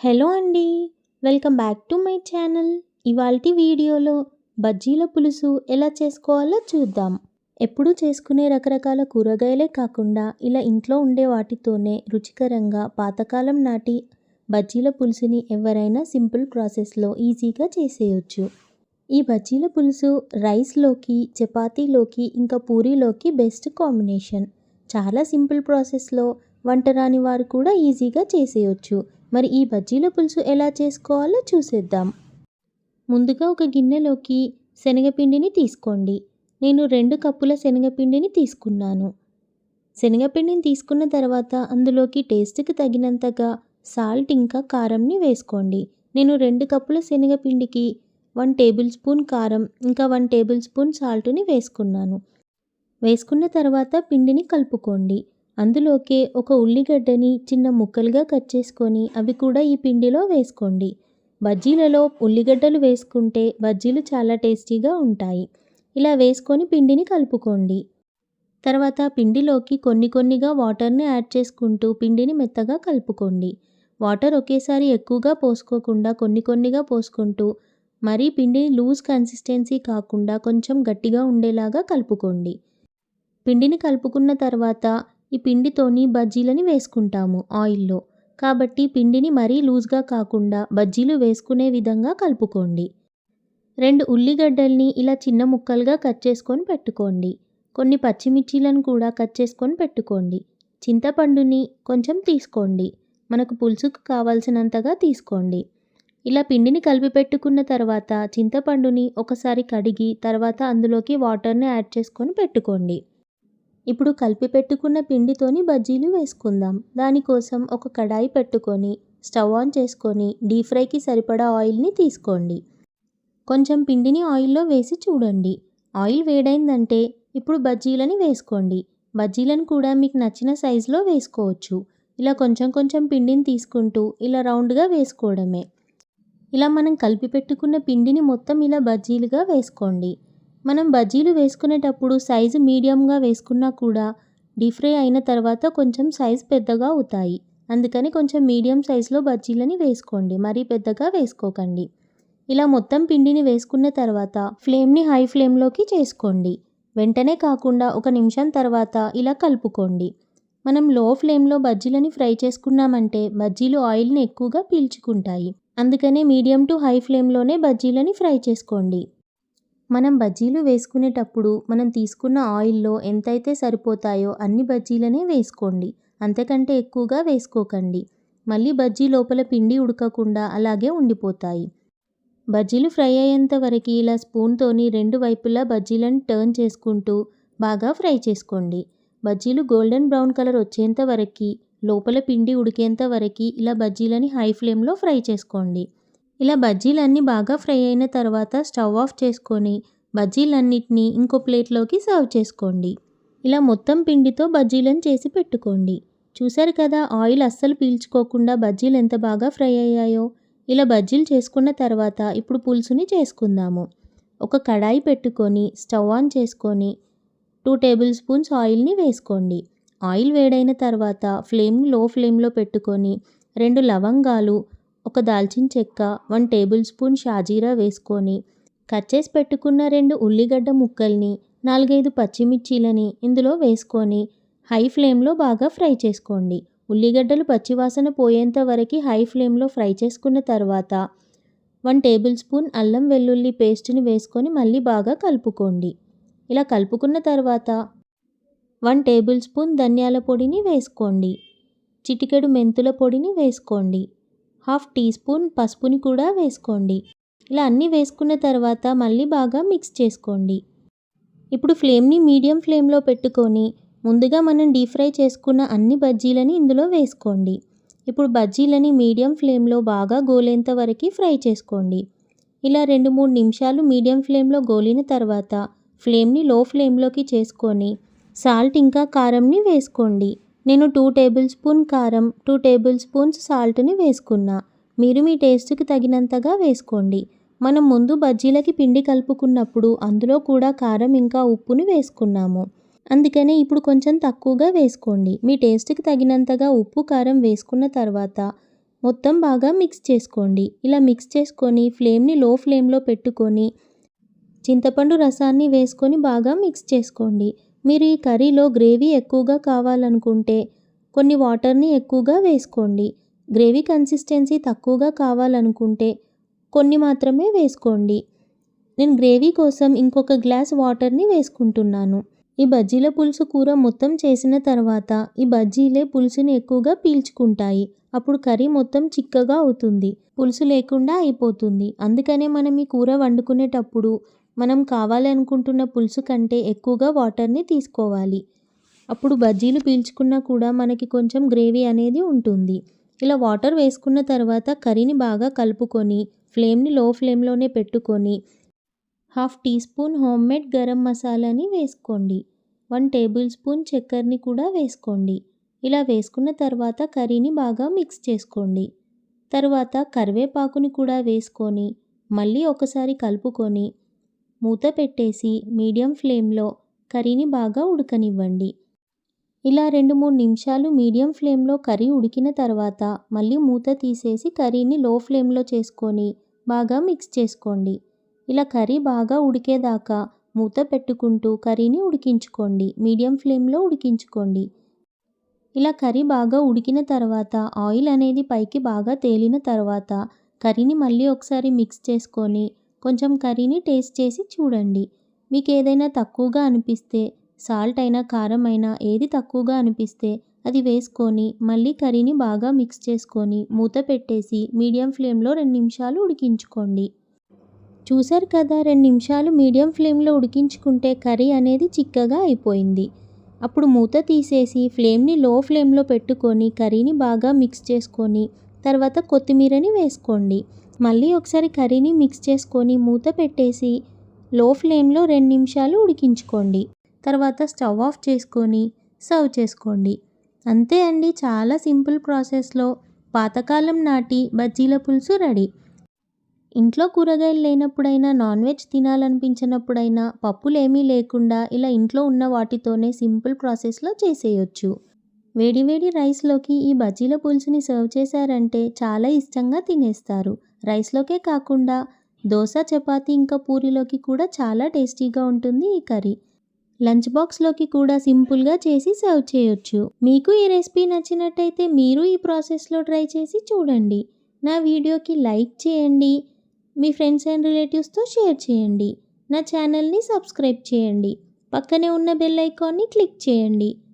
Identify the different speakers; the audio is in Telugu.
Speaker 1: హలో అండి welcome back to my channel. ఇవాల్టి వీడియోలో బజ్జీల పులుసు ఎలా చేసుకోవాలో చూద్దాం. ఎప్పుడూ చేసుకునే రకరకాల కూరగాయలే కాకుండా ఇలా ఇంట్లో ఉండే వాటితోనే రుచికరంగా పాతకాలం నాటి బజ్జీల పులుసుని ఎవరైనా సింపుల్ ప్రాసెస్లో ఈజీగా చేసేయొచ్చు. ఈ బజ్జీల పులుసు రైస్లోకి చపాతీలోకి ఇంకా పూరీలోకి బెస్ట్ కాంబినేషన్. చాలా సింపుల్ ప్రాసెస్లో వంట రాని వారు కూడా ఈజీగా చేసేయొచ్చు. మరి ఈ బజ్జీల పులుసు ఎలా చేసుకోవాలో చూసేద్దాం. ముందుగా ఒక గిన్నెలోకి శనగపిండిని తీసుకోండి. నేను రెండు కప్పుల శనగపిండిని తీసుకున్నాను. శనగపిండిని తీసుకున్న తర్వాత అందులోకి టేస్ట్కి తగినంతగా సాల్ట్ ఇంకా కారంని వేసుకోండి. నేను రెండు కప్పుల శనగపిండికి వన్ టేబుల్ స్పూన్ కారం ఇంకా వన్ టేబుల్ స్పూన్ సాల్ట్ని వేసుకున్నాను. వేసుకున్న తర్వాత పిండిని కలుపుకోండి. అందులోకే ఒక ఉల్లిగడ్డని చిన్న ముక్కలుగా కట్ చేసుకొని అవి కూడా ఈ పిండిలో వేసుకోండి. బజ్జీలలో ఉల్లిగడ్డలు వేసుకుంటే బజ్జీలు చాలా టేస్టీగా ఉంటాయి. ఇలా వేసుకొని పిండిని కలుపుకోండి. తర్వాత పిండిలోకి కొన్ని కొన్నిగా వాటర్ని యాడ్ చేసుకుంటూ పిండిని మెత్తగా కలుపుకోండి. వాటర్ ఒకేసారి ఎక్కువగా పోసుకోకుండా కొన్ని కొన్నిగా పోసుకుంటూ మరీ పిండిని లూజ్ కన్సిస్టెన్సీ కాకుండా కొంచెం గట్టిగా ఉండేలాగా కలుపుకోండి. పిండిని కలుపుకున్న తర్వాత ఈ పిండితోని బజ్జీలని వేసుకుంటాము ఆయిల్లో. కాబట్టి పిండిని మరీ లూజ్గా కాకుండా బజ్జీలు వేసుకునే విధంగా కలుపుకోండి. రెండు ఉల్లిగడ్డల్ని ఇలా చిన్న ముక్కలుగా కట్ చేసుకొని పెట్టుకోండి. కొన్ని పచ్చిమిర్చీలను కూడా కట్ చేసుకొని పెట్టుకోండి. చింతపండుని కొంచెం తీసుకోండి. మనకు పులుసుకు కావాల్సినంతగా తీసుకోండి. ఇలా పిండిని కలిపి పెట్టుకున్న తర్వాత చింతపండుని ఒకసారి కడిగి తర్వాత అందులోకి వాటర్ని యాడ్ చేసుకొని పెట్టుకోండి. ఇప్పుడు కలిపి పెట్టుకున్న పిండితోని బజ్జీలు వేసుకుందాం. దానికోసం ఒక కడాయి పెట్టుకొని స్టవ్ ఆన్ చేసుకొని డీప్ ఫ్రైకి సరిపడా ఆయిల్ని తీసుకోండి. కొంచెం పిండిని ఆయిల్లో వేసి చూడండి. ఆయిల్ వేడైందంటే ఇప్పుడు బజ్జీలని వేసుకోండి. బజ్జీలను కూడా మీకు నచ్చిన సైజులో వేసుకోవచ్చు. ఇలా కొంచెం కొంచెం పిండిని తీసుకుంటూ ఇలా రౌండ్గా వేసుకోవడమే. ఇలా మనం కలిపి పెట్టుకున్న పిండిని మొత్తం ఇలా బజ్జీలుగా వేసుకోండి. మనం బజ్జీలు వేసుకునేటప్పుడు సైజు మీడియంగా వేసుకున్నా కూడా డీప్ ఫ్రై అయిన తర్వాత కొంచెం సైజు పెద్దగా అవుతాయి. అందుకని కొంచెం మీడియం సైజులో బజ్జీలని వేసుకోండి. మరీ పెద్దగా వేసుకోకండి. ఇలా మొత్తం పిండిని వేసుకున్న తర్వాత ఫ్లేమ్ని హై ఫ్లేమ్లోకి చేసుకోండి. వెంటనే కాకుండా ఒక నిమిషం తర్వాత ఇలా కలుపుకోండి. మనం లో ఫ్లేమ్లో బజ్జీలని ఫ్రై చేసుకున్నామంటే బజ్జీలు ఆయిల్ని ఎక్కువగా పీల్చుకుంటాయి. అందుకనే మీడియం టు హై ఫ్లేమ్లోనే బజ్జీలని ఫ్రై చేసుకోండి. మనం బజ్జీలు వేసుకునేటప్పుడు మనం తీసుకున్న ఆయిల్లో ఎంతైతే సరిపోతాయో అన్ని బజ్జీలనే వేసుకోండి. అంతకంటే ఎక్కువగా వేసుకోకండి. మళ్ళీ బజ్జీ లోపల పిండి ఉడకకుండా అలాగే ఉండిపోతాయి. బజ్జీలు ఫ్రై అయ్యేంత వరకు ఇలా స్పూన్తోని రెండు వైపులా బజ్జీలను టర్న్ చేసుకుంటూ బాగా ఫ్రై చేసుకోండి. బజ్జీలు గోల్డెన్ బ్రౌన్ కలర్ వచ్చేంత వరకు లోపల పిండి ఉడికేంత వరకు ఇలా బజ్జీలని హై ఫ్లేమ్లో ఫ్రై చేసుకోండి. ఇలా బజ్జీలన్నీ బాగా ఫ్రై అయిన తర్వాత స్టవ్ ఆఫ్ చేసుకొని బజ్జీలన్నిటినీ ఇంకో ప్లేట్లోకి సర్వ్ చేసుకోండి. ఇలా మొత్తం పిండితో బజ్జీలను చేసి పెట్టుకోండి. చూసారు కదా ఆయిల్ అస్సలు పీల్చుకోకుండా బజ్జీలు ఎంత బాగా ఫ్రై అయ్యాయో. ఇలా బజ్జీలు చేసుకున్న తర్వాత ఇప్పుడు పులుసుని చేసుకుందాము. ఒక కడాయి పెట్టుకొని స్టవ్ ఆన్ చేసుకొని టూ టేబుల్ స్పూన్స్ ఆయిల్ని వేసుకోండి. ఆయిల్ వేడైన తర్వాత ఫ్లేమ్లో ఫ్లేమ్లో పెట్టుకొని రెండు లవంగాలు ఒక దాల్చిన చెక్క వన్ టేబుల్ స్పూన్ షాజీరా వేసుకొని కట్ చేసి పెట్టుకున్న రెండు ఉల్లిగడ్డ ముక్కల్ని నాలుగైదు పచ్చిమిర్చీలని ఇందులో వేసుకొని హై ఫ్లేమ్లో బాగా ఫ్రై చేసుకోండి. ఉల్లిగడ్డలు పచ్చివాసన పోయేంత వరకు హై ఫ్లేమ్లో ఫ్రై చేసుకున్న తర్వాత వన్ టేబుల్ స్పూన్ అల్లం వెల్లుల్లి పేస్ట్ని వేసుకొని మళ్ళీ బాగా కలుపుకోండి. ఇలా కలుపుకున్న తర్వాత వన్ టేబుల్ స్పూన్ ధనియాల పొడిని వేసుకోండి. చిటికెడు మెంతుల పొడిని వేసుకోండి. హాఫ్ టీ స్పూన్ పసుపుని కూడా వేసుకోండి. ఇలా అన్నీ వేసుకున్న తర్వాత మళ్ళీ బాగా మిక్స్ చేసుకోండి. ఇప్పుడు ఫ్లేమ్ని మీడియం ఫ్లేమ్లో పెట్టుకొని ముందుగా మనం డీప్ ఫ్రై చేసుకున్న అన్ని బజ్జీలని ఇందులో వేసుకోండి. ఇప్పుడు బజ్జీలని మీడియం ఫ్లేమ్లో బాగా గోలేంత వరకు ఫ్రై చేసుకోండి. ఇలా రెండు మూడు నిమిషాలు మీడియం ఫ్లేమ్లో గోలిన తర్వాత ఫ్లేమ్ని లో ఫ్లేమ్లోకి చేసుకొని సాల్ట్ ఇంకా కారంని వేసుకోండి. నేను టూ టేబుల్ స్పూన్ కారం టూ టేబుల్ స్పూన్స్ సాల్ట్ని వేసుకున్నా. మీరు మీ టేస్ట్కి తగినంతగా వేసుకోండి. మనం ముందు బజ్జీలకి పిండి కలుపుకున్నప్పుడు అందులో కూడా కారం ఇంకా ఉప్పుని వేసుకున్నాము. అందుకనే ఇప్పుడు కొంచెం తక్కువగా వేసుకోండి. మీ టేస్ట్కి తగినంతగా ఉప్పు కారం వేసుకున్న తర్వాత మొత్తం బాగా మిక్స్ చేసుకోండి. ఇలా మిక్స్ చేసుకొని ఫ్లేమ్ని లో ఫ్లేమ్లో పెట్టుకొని చింతపండు రసాన్ని వేసుకొని బాగా మిక్స్ చేసుకోండి. మీరు ఈ కర్రీలో గ్రేవీ ఎక్కువగా కావాలనుకుంటే కొన్ని వాటర్ని ఎక్కువగా వేసుకోండి. గ్రేవీ కన్సిస్టెన్సీ తక్కువగా కావాలనుకుంటే కొన్ని మాత్రమే వేసుకోండి. నేను గ్రేవీ కోసం ఇంకొక గ్లాస్ వాటర్ని వేసుకుంటున్నాను. ఈ బజ్జీల పులుసు కూర మొత్తం చేసిన తర్వాత ఈ బజ్జీలే పులుసుని ఎక్కువగా పీల్చుకుంటాయి. అప్పుడు కర్రీ మొత్తం చిక్కగా అవుతుంది. పులుసు లేకుండా అయిపోతుంది. అందుకనే మనం ఈ కూర వండుకునేటప్పుడు మనం కావాలనుకుంటున్న పులుసు కంటే ఎక్కువగా వాటర్ని తీసుకోవాలి. అప్పుడు బజ్జీలు పీల్చుకున్నా కూడా మనకి కొంచెం గ్రేవీ అనేది ఉంటుంది. ఇలా వాటర్ వేసుకున్న తర్వాత కర్రీని బాగా కలుపుకొని ఫ్లేమ్ని లో ఫ్లేమ్లోనే పెట్టుకొని half teaspoon homemade garam మసాలాని వేసుకోండి. వన్ టేబుల్ స్పూన్ చక్కెరని కూడా వేసుకోండి. ఇలా వేసుకున్న తర్వాత కర్రీని బాగా మిక్స్ చేసుకోండి. తర్వాత కరివేపాకుని కూడా వేసుకొని మళ్ళీ ఒకసారి కలుపుకొని మూత పెట్టేసి మీడియం ఫ్లేమ్లో కర్రీని బాగా ఉడకనివ్వండి. ఇలా రెండు మూడు నిమిషాలు మీడియం ఫ్లేమ్లో కర్రీ ఉడికిన తర్వాత మళ్ళీ మూత తీసేసి కర్రీని లో ఫ్లేమ్లో చేసుకొని బాగా మిక్స్ చేసుకోండి. ఇలా కర్రీ బాగా ఉడికేదాకా మూత పెట్టుకుంటూ కర్రీని ఉడికించుకోండి. మీడియం ఫ్లేమ్లో ఉడికించుకోండి. ఇలా కర్రీ బాగా ఉడికిన తర్వాత ఆయిల్ అనేది పైకి బాగా తేలిన తర్వాత కర్రీని మళ్ళీ ఒకసారి మిక్స్ చేసుకొని కొంచెం కర్రీని టేస్ట్ చేసి చూడండి. మీకు ఏదైనా తక్కువగా అనిపిస్తే సాల్ట్ అయినా కారం అయినా ఏది తక్కువగా అనిపిస్తే అది వేసుకొని మళ్ళీ కర్రీని బాగా మిక్స్ చేసుకొని మూత పెట్టేసి మీడియం ఫ్లేమ్లో రెండు నిమిషాలు ఉడికించుకోండి. చూసారు కదా రెండు నిమిషాలు మీడియం ఫ్లేమ్లో ఉడికించుకుంటే కర్రీ అనేది చిక్కగా అయిపోయింది. అప్పుడు మూత తీసేసి ఫ్లేమ్ని లో ఫ్లేమ్లో పెట్టుకొని కర్రీని బాగా మిక్స్ చేసుకొని తర్వాత కొత్తిమీరని వేసుకోండి. మళ్ళీ ఒకసారి కర్రీని మిక్స్ చేసుకొని మూత పెట్టేసి లో ఫ్లేమ్లో రెండు నిమిషాలు ఉడికించుకోండి. తర్వాత స్టవ్ ఆఫ్ చేసుకొని సర్వ్ చేసుకోండి. అంతే అండి చాలా సింపుల్ ప్రాసెస్లో పాతకాలం నాటి బజ్జీల పులుసు రెడీ. ఇంట్లో కూరగాయలు లేనప్పుడైనా నాన్ వెజ్ తినాలనిపించినప్పుడైనా పప్పులేమీ లేకుండా ఇలా ఇంట్లో ఉన్న వాటితోనే సింపుల్ ప్రాసెస్లో చేసేయచ్చు. వేడివేడి రైస్లోకి ఈ బజ్జీల పులుసుని సర్వ్ చేశారంటే చాలా ఇష్టంగా తినేస్తారు. రైస్లోకే కాకుండా దోశ చపాతీ ఇంకా పూరీలోకి కూడా చాలా టేస్టీగా ఉంటుంది ఈ కర్రీ. లంచ్ బాక్స్లోకి కూడా సింపుల్గా చేసి సర్వ్ చేయొచ్చు. మీకు ఈ రెసిపీ నచ్చినట్టయితే మీరు ఈ ప్రాసెస్లో ట్రై చేసి చూడండి. నా వీడియోకి లైక్ చేయండి. మీ ఫ్రెండ్స్ అండ్ రిలేటివ్స్తో షేర్ చేయండి. నా ఛానల్ని సబ్స్క్రైబ్ చేయండి. పక్కనే ఉన్న బెల్ ఐకాన్ని క్లిక్ చేయండి.